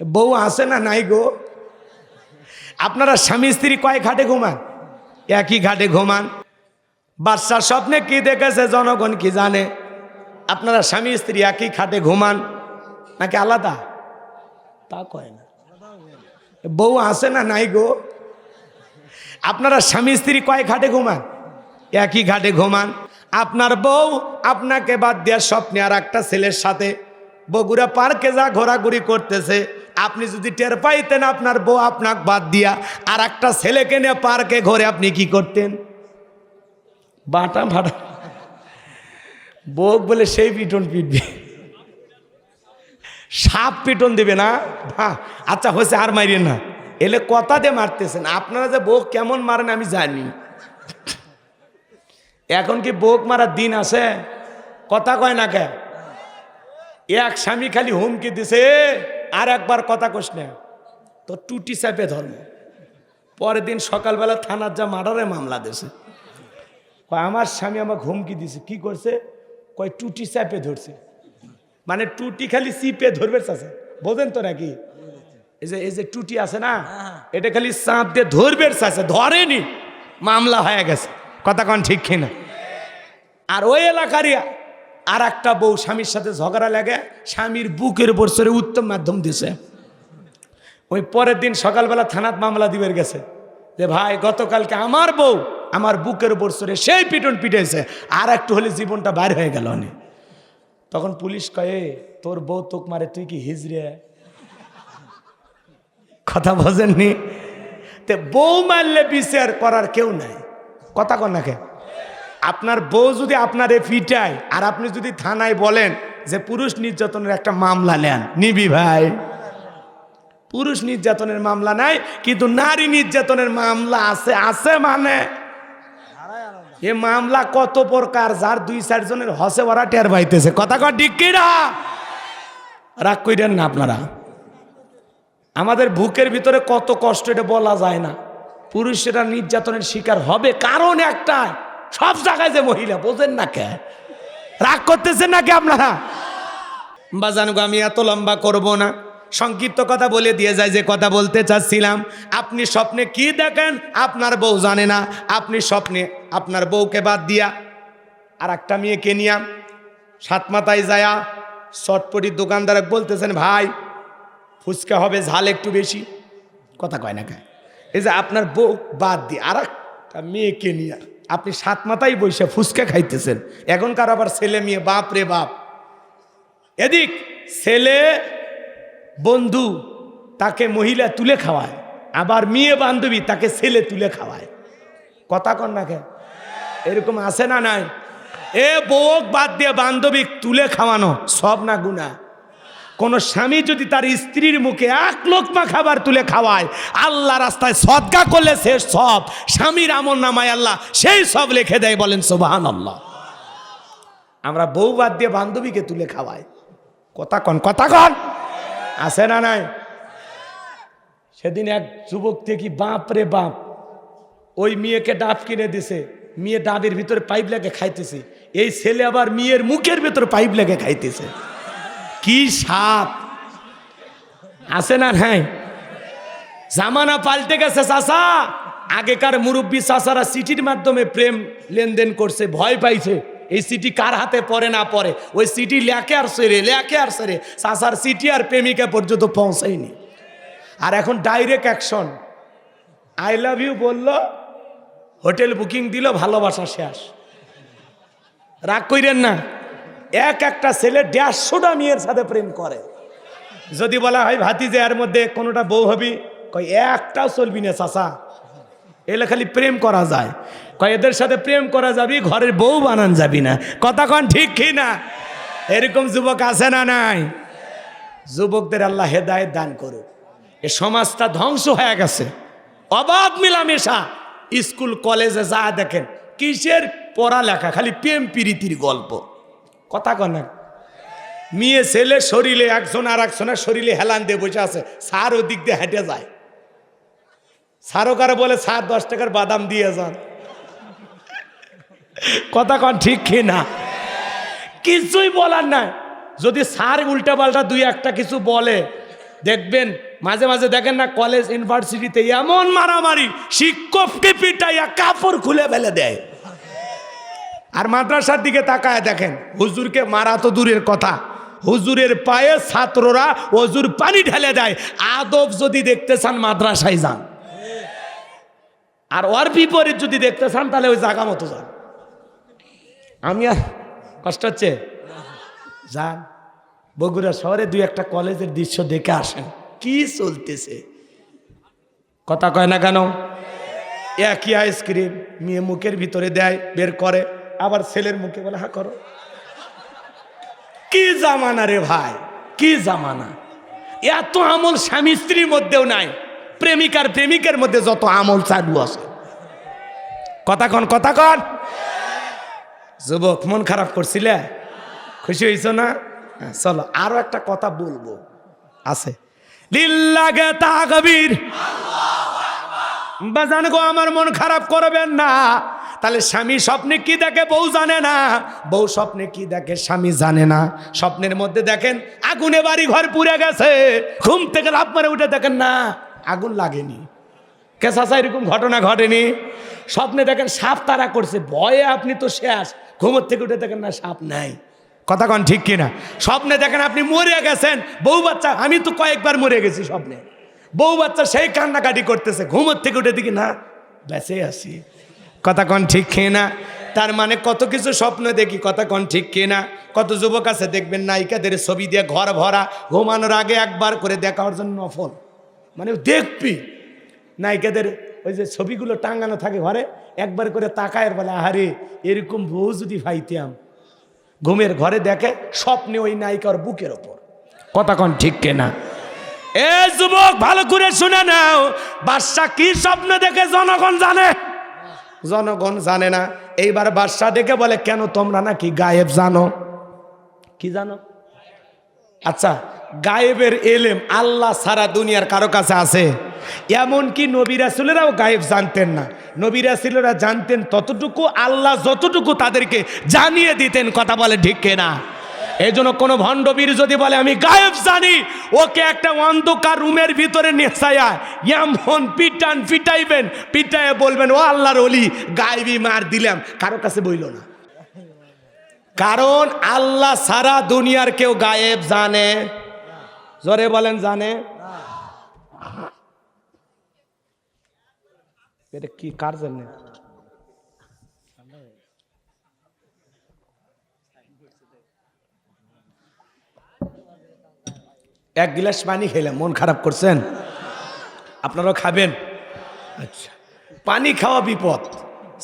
বউ আসে না নাই গো? আপনারা স্বামী স্ত্রী কয় ঘাটে ঘুমান? একই ঘাটে ঘুমান। বাচ্চার স্বপ্নে কি দেখেছে জনগণ কি জানে? আপনারা স্বামী স্ত্রী একই খাটে ঘুমান, নাকি আলাদা? তা কয় না। বউ আসে না নাই গো? আপনারা স্বামী স্ত্রী কয় ঘাটে ঘুমান? একই ঘাটে ঘুমান। আপনার বউ আপনাকে বাদ দেওয়ার স্বপ্নে আর একটা ছেলের সাথে বগুড়া পার্কে যা ঘোরাঘুরি করতেছে আপনি যদি টের পাইতেন আপনার বউ আপনাকে বাদ দিয়া আর একটা ছেলেকে নিয়ে পার্কে ঘরে, আপনি কি করতেন? বাটা ভাটা। বউ বলে সেই পিটন পিটবে। সাপ পিটন দেবে না? হ্যাঁ আচ্ছা হয়েছে, আর মারিয়ে না। এলে কথা দিয়ে মারতেছেন। আপনারা যে বউ কেমন মারেন আমি জানি। এখন কি বোক মারার দিন আছে? কথা কয় না কে? এক স্বামী খালি হুমকি দিছে আর একবার কথা কোস না তো টুটি চাপে ধর্ম পরের দিন সকালবেলা থানার যা মার্ডারে মামলা কয় আমার স্বামী আমাকে হুমকি দিছে কি করছে? কয় টুটি চাপে ধরছে। মানে টুটি খালি চিপে ধরবে চাষে বোঝেন তো নাকি? এই যে এই যে টুটি আছে না এটা খালি চাপ দিয়ে ধরবে চাষে ধরেনি মামলা হয়ে গেছে। কথা কন ঠিক কিনা? আর ওই এলাকারই আর একটা বউ স্বামীর সাথে ঝগড়া লাগে, স্বামীর বুকের বছরে উত্তম মাধ্যম দিছে। ওই পরের দিন সকালবেলা থানাত মামলা দিবের গেছে। যে ভাই, গতকালকে আমার বউ আমার বুকের বছরে সেই পিটন পিটেছে আর একটু হলে জীবনটা বাইর হয়ে গেল অনেক। তখন পুলিশ কয়ে তোর বউ তোক মারে, তুই কি হিজড়ে? কথা বোঝেননি? তে বউ মারলে বিচার করার কেউ নাই। কথা কন নাকি আপনার বউ যদি আপনারে ফিটায়, আর আপনি যদি থানায় বলেন যে পুরুষ নির্যাতনের একটা মামলা নেন। নিবি ভাই। পুরুষ নির্যাতনের মামলা নাই, কিন্তু নারী নির্যাতনের মামলা আছে আছে মানে। এ মামলা কত প্রকার, যার দুই চারজনের হসে ওরা টের পাইতেছে। কথা কর ডিক্কিরা রাগ কইরেন না আপনারা। আমাদের বুকের ভিতরে কত কষ্ট, এটা বলা যায় না। পুরুষেরা নির্যাতনের শিকার হবে, কারণ একটা সব জায়গায় যে মহিলা, বোঝেন না কে? রাগ করতেছেন নাকি আপনারা? বাজানগো আমি এত লম্বা করব না। সংক্ষিপ্ত কথা বলে দিয়ে যায় যে কথা বলতে চাচ্ছিলাম। আপনি স্বপ্নে কি দেখেন, আপনার বউ জানে না। আপনি স্বপ্নে আপনার বউকে বাদ দিয়া আর একটা মেয়েকে নিয়া সাত মাথায় যায়া চটপটির দোকানদার বলতেছেন, ভাই, ফুচকা হবে, ঝাল একটু বেশি। কথা কয় না কে? এই যে আপনার বউ বাদ দিয়ে আর একটা মেয়েকে নিয়ে আপনি সাত মাথায় বসে ফুচকা খাইতেছেন। এখনকার আবার ছেলে মেয়ে, বাপ রে বাপ। এদিক, ছেলে বন্ধু তাকে মহিলা তুলে খাওয়ায়, আবার মেয়ে বান্ধবী তাকে ছেলে তুলে খাওয়ায়। কথা কন না কে এরকম আছে না নাই? এ বউক বাদ দিয়ে বান্ধবী তুলে খাওয়ানো, সব না গুণা কোন স্বামী যদি তার স্ত্রীর মুখে এক লোকমা খাবার তুলে খাওয়ায়, আল্লাহ রাস্তায় সদকা করলে সে সব। স্বামীর আমল নামায় আল্লাহ সেই সব লিখে দেয় বলেন সোবাহান আল্লাহ আমরা বউ বাদ দিয়ে বান্ধবীকে তুলে খাওয়াই। কথা কন কথা কন। আছে না নাই? সেদিন এক যুবক থেকে বাপ রে বাপ, ওই মেয়েকে ডাব কিনে দিছে। মেয়ে ডাবের ভিতরে পাইপ লেগে খাইতেছে। এই ছেলে আবার মেয়ের মুখের ভিতরে পাইপ লেগে খাইতেছে। কি সাপ? আছে না হ্যাঁ জামানা পাল্টে গেছে চাষা আগেকার মুরব্বী চাষারা সিটির মাধ্যমে প্রেম লেনদেন করছে, ভয় পাইছে। এই সিটি কার হাতে পড়ে না পড়ে? ওই সিটি লেখে আর সেরে, লেখে আর সেরে। চাষার সিটি আর প্রেমিকা পর্যন্ত পৌঁছায়নি। আর এখন direct action I love you বলল, হোটেল বুকিং দিল, ভালোবাসা শেষ। রাগ কইরেন না। এক একটা ছেলে দেড়শোটা মেয়ের সাথে প্রেম করে। যদি বলা হয়, ভাতিজে, এর মধ্যে কোনোটা বউ হবি? কয়, একটাও চলবি না চাষা এলে খালি প্রেম করা যায়। কয়, এদের সাথে প্রেম করা যাবি, ঘরের বউ বানান যাবি না। কথা কন ঠিক কি না? এরকম যুবক আছে না নাই? যুবকদের আল্লাহ হেদায়ত দান করুক। এ সমাজটা ধ্বংস হয়ে গেছে। অবাধ মিলামেশা। স্কুল, কলেজে যা দেখেন, কিসের পড়ালেখা? খালি প্রেম প্রীতির গল্প। কথা কন মেয়ে, ছেলে শরীরে একজন আর একজনের শরীরে হেলান দিয়ে বসে আছে সার ওদিক দিয়ে হেঁটে যায়। সারও কারও বলে সার দশ টাকার বাদাম দিয়ে যান। কথা কন ঠিক কি না? কিছুই বলার নাই। যদি সার উল্টা পাল্টা দুই একটা কিছু বলে, দেখবেন মাঝে মাঝে দেখেন না, কলেজ, ইউনিভার্সিটিতে এমন মারামারি শিক্ষককে পিটাইয়া কাপড় খুলে ফেলে দেয়। আর মাদ্রাসার দিকে তাকায় দেখেন, হুজুরকে মারা তো দূরের কথা। হুজুরের পায়ে ছাত্ররা হুজুর পানি ঢেলে দেয়। আদব যদি দেখতে চান, মাদ্রাসায় যান। আর ওর বিপরীত যদি দেখতে চান, তাহলে ওই জায়গা মতো যান। আমি আর কষ্ট হচ্ছে? যান। বগুড়া শহরে দুই একটা কলেজের দৃশ্য দেখে আসেন। কি চলতেছে? কথা কয় না কেন? একই আইসক্রিম, মেয়ে মুখের ভিতরে দেয়, বের করে। আবার ছেলের মুখে বলে হা করো। কি জামানা রে ভাই কি জামানা। এত আমল স্বামী স্ত্রীর মধ্যেও নাই প্রেমিকার প্রেমিকের মধ্যে যত আমল চালু আছে। কথা কন কথা কন। যুবক মন খারাপ করছিলে? খুশি হয়েছ না? হ্যাঁ, চলো আরও একটা কথা বলব। আছে। লিল্লাগে তাকবীর বাজান গো আমার মন খারাপ করবেন না। তাহলে স্বামী স্বপ্নে কি দেখে বউ জানে না? বউ স্বপ্নে কি দেখে স্বামী জানে না? স্বপ্নের মধ্যে দেখেন আগুনে বাড়ি ঘর পুড়ে গেছে। ঘুম থেকে লাভ মারে উঠে দেখেন না, আগুন লাগেনি। কেসাসা এরকম ঘটনা ঘটেনি। স্বপ্নে দেখেন সাপ তারা করছে, ভয়ে আপনি তো শেষ। ঘুমোর থেকে উঠে দেখেন না, সাপ নাই। কথা কন ঠিক কিনা? স্বপ্নে দেখেন আপনি মরে গেছেন, বউ বাচ্চা, আমি তো কয়েকবার মরে গেছি স্বপ্নে। বউ বাচ্চা সেই কান্নাকাটি করতেছে, ঘুমোর থেকে উঠে দেখি না, বেঁচে আসি কথা কন ঠিক খেয়ে না। তার মানে কত কিছু স্বপ্ন দেখি, কথা কন ঠিক না। কত যুবক আছে দেখবেন নায়িকাদের ছবি দিয়ে ঘর ভরা, ঘুমানোর আগে একবার করে দেখার জন্য নফল। মানে দেখবি নায়িকাদের ওই যে ছবিগুলো টাঙ্গানো থাকে ঘরে, একবার করে তাকায় বলে, আহারে, এরকম বউ যদি ভাইতাম ঘুমের ঘরে দেখে স্বপ্নে ওই নায়িকার বুকের ওপর। কথা কন ঠিক কেনা এ যুবক, ভালো করে শুনে নাও, বাদশা কি স্বপ্ন দেখে জনগণ জানে? জনগণ জানে না। এইবার বাদশাহ ডেকে বলে, কেন তোমরা নাকি গায়েব জানো? কি জানো? আচ্ছা গায়েবের এলেম আল্লাহ সারা দুনিয়ার কারও কাছে আছে? এমনকি নবী রাসুলেরাও গায়েব জানতেন না। নবী রাসুলেরা জানতেন ততটুকু, আল্লাহ যতটুকু তাদেরকে জানিয়ে দিতেন, কথা বলে ঠিক না এই জন্য কোনো ভণ্ডবীর যদি বলে, আমি গায়েব জানি, ওকে একটা অন্ধকার রুমের ভিতরে নেশায়া এমন পিটান, পিটাইবেন পিটায়ে বলবেন, ও আল্লাহর অলি গায়েবই মার দিলাম। কারও কাছে বইল না। কারণ আল্লাহ সারা দুনিয়ার কেউ গায়েব জানে। জোরে বলেন, জানে। এটা কি, কার জন্য? এক গিলাস পানি খেলাম, মন খারাপ করছেন? আপনারাও খাবেন? আচ্ছা পানি খাওয়া বিপদ।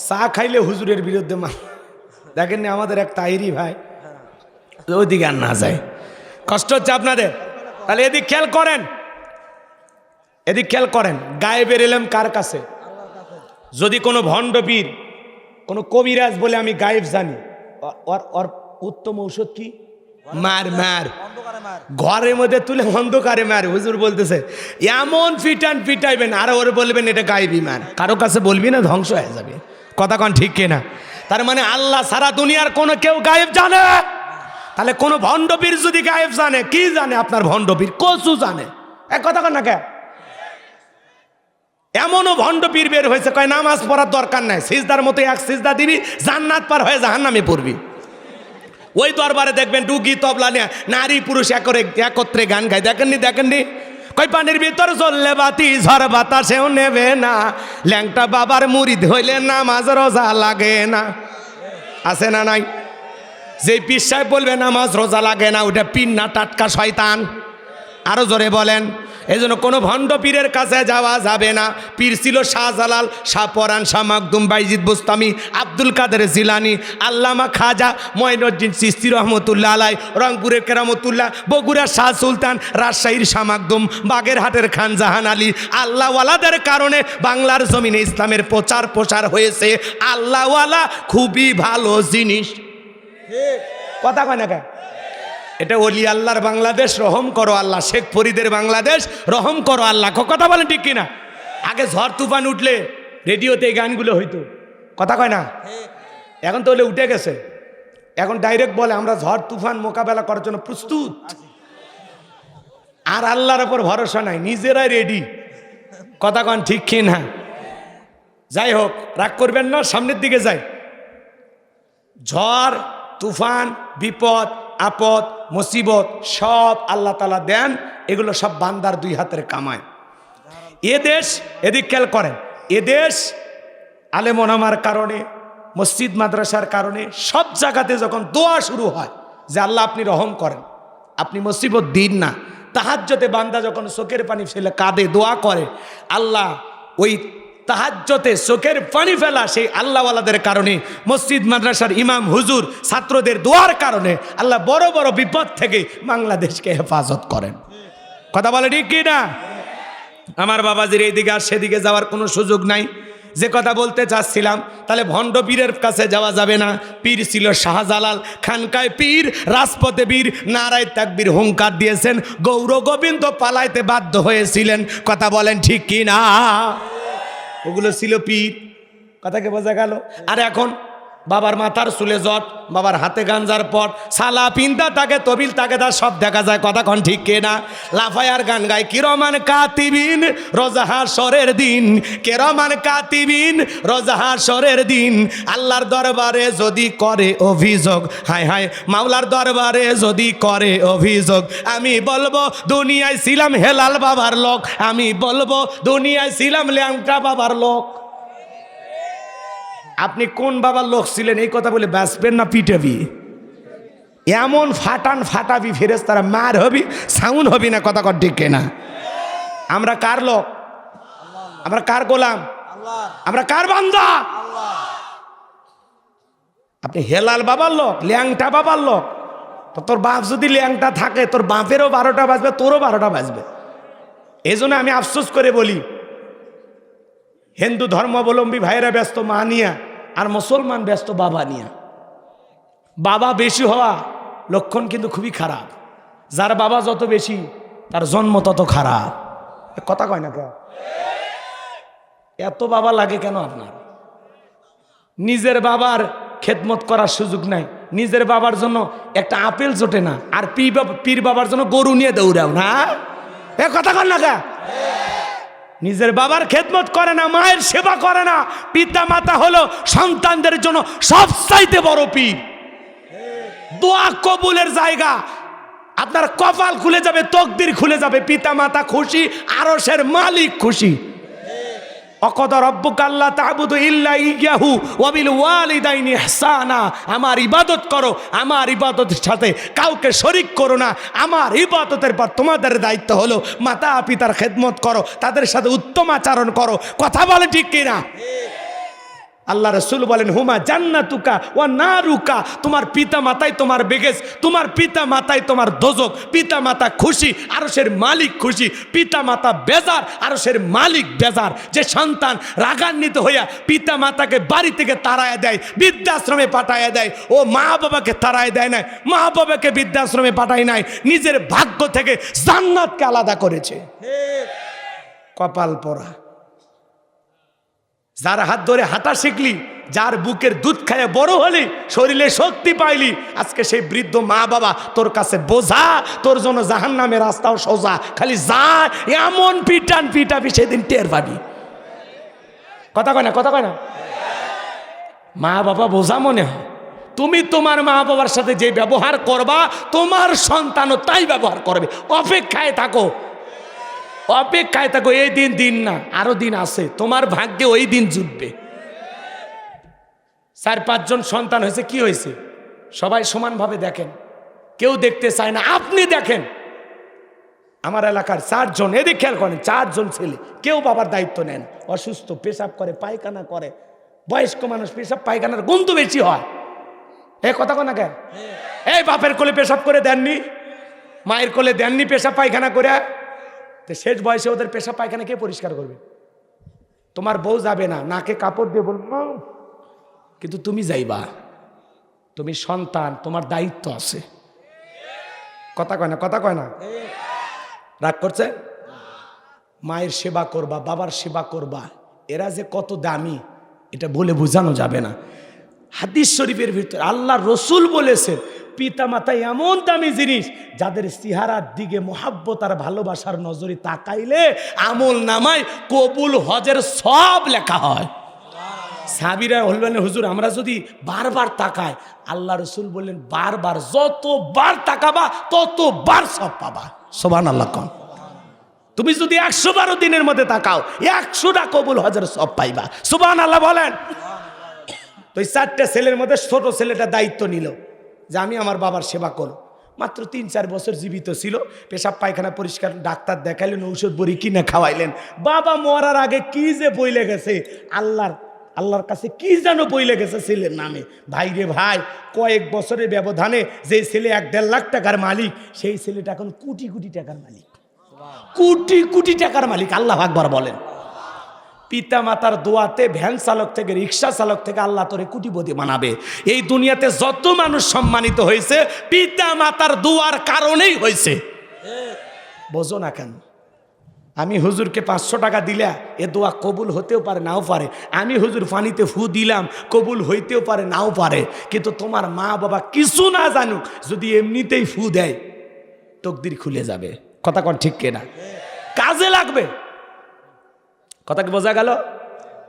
চা খাইলে হুজুরের বিরুদ্ধে মা দেখেননি আমাদের এক তাইরি ভাই? ওইদিকে আর না যায়। কষ্ট হচ্ছে আপনাদের? তাহলে এদিক খেয়াল করেন। এদিক খেয়াল করেন, গায়ে বেরেলাম কার কাছে? যদি কোনো ভণ্ডবীর, কোনো কবিরাজ বলে আমি গায়েব জানি ওর ওর উত্তম ঔষধ কি? মার মার। ঘরের মধ্যে তুলে অন্ধকারে মার, হুজুর বলতেছে, এমন ফিটান ফিটাইবেন, আর ওরে বলবেন এটা গায়েবি মার। কারও কাছে বলবি না, ধ্বংস হয়ে যাবে। কথা কন ঠিক কিনা? তার মানে আল্লাহ সারা দুনিয়ার কোনো কেউ গায়েব জানে? তাহলে কোনো ভণ্ডবীর যদি গায়েব জানে, কি জানে আপনার ভণ্ডবীর? কচু জানে। এক কথা কন না কে? এমনও ভণ্ড পীর বের হয়েছে, কয় নামাজ পড়ার দরকার নাই, সিজদার মতো এক সিজদা দিবি, জান্নাত পার হয়ে জাহান্নামে পড়বি। ওই দরবারে দেখবেন ডুগি তবলা নিয়ে নারী পুরুষ একরে একত্রে গান গায়। দেখেননি দেখেননি? কই পানির ভিতর চললে বাতি, ঝড় বাতাসেও নেবে না। ল্যাংটা বাবার মুরিদ হইলে নামাজ রোজা লাগে না। আছে না নাই? যে সাহেব বলবে নামাজ রোজা লাগে না ওটা পিন না, টাটকা শয়তান। আরও জোরে বলেন। এই জন্য কোনো ভণ্ড পীরের কাছে যাওয়া যাবে না। পীর ছিল শাহজালাল শাহ পরান শাহ মাকদুম বাইজিদ বুস্তামি আব্দুল কাদের জিলানি আল্লামা খাজা মঈনুদ্দিন সিস্তি রহমতুল্লাহ আলাই রংপুরের কেরামতুল্লাহ বগুড়ার শাহ সুলতান রাজশাহীর শাহ মাকদুম বাগেরহাটের খান জাহান আলী আল্লাহওয়ালাদের কারণে বাংলার জমিনে ইসলামের প্রচার প্রসার হয়েছে। আল্লাহওয়ালা খুবই ভালো জিনিস। কথা কয় না কেন? এটা অলি আল্লাহর বাংলাদেশ, রহম করো আল্লাহ। শেখ ফরিদের বাংলাদেশ, রহম করো আল্লাহ। কথা বলেন ঠিক কিনা? আগে ঝড় তুফান উঠলে রেডিওতে এই গানগুলো হইতো। কথা কয় না? এখন তো হলে উঠে গেছে। এখন ডাইরেক্ট বলে, আমরা ঝড় তুফান মোকাবেলা করার জন্য প্রস্তুত। আর আল্লাহর ওপর ভরসা নাই, নিজেরাই রেডি কথা কন ঠিক কি না যাই হোক, রাগ করবেন না, সামনের দিকে যাই। ঝড়, তুফান, বিপদ আপদ, মুসিবত সব আল্লাহ তালা দেন, এগুলো সব বান্দার দুই হাতের কামায়। এ দেশ এদিক খেয়াল করেন, এ দেশ আলেমনামার কারণে, মসজিদ মাদ্রাসার কারণে সব জায়গাতে যখন দোয়া শুরু হয় যে আল্লাহ আপনি রহম করেন, আপনি মুসিবত দিন না। তাহার তাহাজ্যতে বান্দা যখন চোখের পানি ফেলে কাঁদে, দোয়া করে, আল্লাহ ওই তাহাজ্যতে চোখের পানি ফেলা সেই আল্লাহওয়ালাদের কারণে, মসজিদ, মাদ্রাসার ইমাম, হুজুর, ছাত্রদের দোয়ার কারণে আল্লাহ বড় বড় বিপদ থেকে বাংলাদেশকে হেফাজত করেন। কথা বলে ঠিক কি না? আমার বাবাজির এইদিকে আর সেদিকে যাওয়ার কোনো সুযোগ নাই। যে কথা বলতে চাচ্ছিলাম, তাহলে ভণ্ড পীরের কাছে যাওয়া যাবে না। পীর ছিল শাহজালাল, খানকায় পীর, রাজপথে বীর, নারায় তাকবীর হুঙ্কার দিয়েছেন। গৌর গোবিন্দ পালাইতে বাধ্য হয়েছিলেন। কথা বলেন ঠিক কি না? ওগুলো ছিল পীর। কথাকে বোঝা গেল। আর এখন? বাবার মাথার চুলে জট, বাবার হাতে গাঞ্জার পট, সালা পিন্দা তাকে, তবিল তাকে, তার সব দেখা যায়, কথা কন ঠিক কে না? লাফায়ার গান গায় কিরমান কাতিবিন রোজাহার সরের দিন কেরমান কাতিবিন রোজাহার সরের দিন, আল্লাহর দরবারে যদি করে অভিযোগ, হায় হায়, মাওলার দরবারে যদি করে অভিযোগ, আমি বলব দুনিয়ায় ছিলাম হেলাল বাবার লোক, আমি বলব দুনিয়ায় ছিলাম ল্যাংটা বাবার লোক। আপনি কোন বাবার লোক ছিলেন, এই কথা বলে বাঁচবেন না, পিটাবি। এমন ফাটান ফাটাবি ফেরেস তারা মার হবি সাউন্ড হবি না, কথা কর ঠিক না আমরা কার লোক? আমরা কার গোলাম? আমরা কার বান্দা? আপনি হেলাল বাবার লোক, ল্যাংটা বাবার লোক। তো তোর বাপ যদি ল্যাংটা থাকে, তোর বাপেরও বারোটা বাজবে, তোরও বারোটা বাজবে। এই আমি আফসোস করে বলি, হিন্দু ধর্মাবলম্বী ভাইরা ব্যস্ত, মা নিয়া। আর মুসলমান ব্যস্ত বাবা নিয়ে। বাবা বেশি হওয়া লক্ষণ কিন্তু খুবই খারাপ। যার বাবা যত বেশি, তার জন্ম তত খারাপ। কথা কয় না কেন এত বাবা লাগে কেন আপনার? নিজের বাবার খেদমত করার সুযোগ নাই। নিজের বাবার জন্য একটা আপেল জোটে না। আর পীর বাবার জন্য গরু নিয়ে দৌড়াও না? এ কথা কর না কে? নিজের বাবার খেদমত করে না, মায়ের সেবা করে না পিতা মাতা হলো সন্তানদের জন্য সবচাইতে বড় পীর। দোয়া কবুলের জায়গা। আপনার কপাল খুলে যাবে, তকদির খুলে যাবে পিতা মাতা খুশি আরসের মালিক খুশি। আমার ইবাদত করো, আমার ইবাদতের সাথে কাউকে শরিক করো না। আমার ইবাদতের পর তোমাদের দায়িত্ব হলো মাতা পিতার খেদমত করো, তাদের সাথে উত্তম আচরণ করো। কথা বলে ঠিক কিনা? আল্লাহ রসুল বলেন হুমা জান্নাতুকা ও না রুকা তোমার পিতা মাতাই তোমার বেগেস তোমার পিতা মাতাই তোমার দোজক পিতা মাতা খুশি আরসের মালিক খুশি পিতা মাতা বেজার আরসের মালিক বেজার। যে সন্তান রাগান্বিত হইয়া পিতা মাতাকে বাড়ি থেকে তাড়ায় দেয় বৃদ্ধাশ্রমে পাঠায় দেয় ও মা বাবাকে তাড়ায় দেয় নাই মা বাবাকে বৃদ্ধাশ্রমে পাঠায় নাই নিজের ভাগ্য থেকে জান্নাতকে আলাদা করেছে। কপাল পরা। যার হাত ধরে হাঁটা শিখলি, যার বুকের দুধ খায় বড় হলি, শরীরে শক্তি পাইলি, আজকে সেই বৃদ্ধ মা বাবা তোর কাছে বোঝা, তোর জন্য জাহান নামে রাস্তাও সোজা। খালি যা, এমন পিটান পিটাবি সেদিন টের পাবি। কথা কয় না, কথা কয় না? মা বাবা বোঝা মনে হয়, তুমি তোমার মা বাবার সাথে যে ব্যবহার করবা, তোমার সন্তানও তাই ব্যবহার করবে। অপেক্ষায় থাকো অপেক্ষায় থাকো, এই দিন দিন না, আরও দিন আছে। তোমার ভাগ্যে ওই দিন জুটবে। চার পাঁচজন সন্তান হয়েছে, কি হয়েছে? সবাই সমানভাবে দেখেন। কেউ দেখতে চায় না, আপনি দেখেন। আমার এলাকার চারজন, এদিক খেয়াল করেন, চারজন ছেলে, কেউ বাবার দায়িত্ব নেন। অসুস্থ, পেশাব করে, পায়খানা করে। বয়স্ক মানুষ, পেশাব, পায়খানার গন্ধ বেশি হয়। এ কথা কোনা কেন? এই বাপের কোলে পেশাব করে দেননি? মায়ের কোলে দেননি পেশাব, পায়খানা করে? তো শেষ বয়সে ওদের পেশা পায়খানা কে পরিষ্কার করবে। তোমার বউ যাবে না, নাকে কাপড় দিয়ে বলব কিন্তু তুমি যাইবা। তুমি সন্তান, তোমার দায়িত্ব আছে। কথা কয় না, কথা কয় না। রাগ করছে? মায়ের সেবা করবা, বাবার সেবা করবা। এরা যে কত দামি, এটা বলে বোঝানো যাবে না। হাদিস শরীফের ভিতরে আল্লাহ রসুল বলেছেন পিতা মাতা এমন দামি জিনিস যাদের সিহারার দিকে মোহাব্বত আর ভালোবাসার নজরে তাকাইলে আমল নামায় কবুল হজের সব লেখা হয়। সাবিরা হলবেন হুজুর, আমরা যদি বারবার তাকাই, আল্লাহ রসুল বললেন, বারবার, যতবার তাকাবা, ততবার সব পাবা। সোবান আল্লাহ কন। তুমি যদি একশো বারো দিনের মধ্যে তাকাও, একশোটা কবুল হজের সব পাইবা। সোবান আল্লাহ বলেন। তো এই চারটে ছেলের মধ্যে ছোট ছেলেটা দায়িত্ব নিল যে আমি আমার বাবার সেবা করো মাত্র তিন চার বছর জীবিত ছিল, পেশাব পায়খানা পরিষ্কার, ডাক্তার দেখাইলেন, ঔষধ বড়ি কিনে খাওয়াইলেন। বাবা মরার আগে কি যে বইলে গেছে? আল্লাহর আল্লাহর কাছে কি যেন বইলে গেছে ছেলের নামে? ভাই রে ভাই, কয়েক বছরের ব্যবধানে যে ছেলে এক দেড় লাখ টাকার মালিক, সেই ছেলেটা এখন কোটি কোটি টাকার মালিক। কোটি কোটি টাকার মালিক, আল্লাহ আকবার বলেন। পিতা মাতার দোয়াতে ভ্যান চালক থেকে রিক্সা চালক থেকে আল্লাহ তোরে কুটিপতি বানাবে। এই দুনিয়াতে যত মানুষ সম্মানিত হয়েছে পিতা মাতার দোয়ার কারণেই হয়েছে। বোঝো না কেন? আমি হুজুরকে পাঁচশো টাকা দিলা, এ দোয়া কবুল হতেও পারে, নাও পারে। আমি হুজুর পানিতে ফু দিলাম, কবুল হইতেও পারে, নাও পারে। কিন্তু তোমার মা বাবা কিছু না জানুক, যদি এমনিতেই ফু দেয়, তকদির খুলে যাবে। কথা কোন ঠিক কেনা? কাজে লাগবে। কথা কি বোঝা গেল?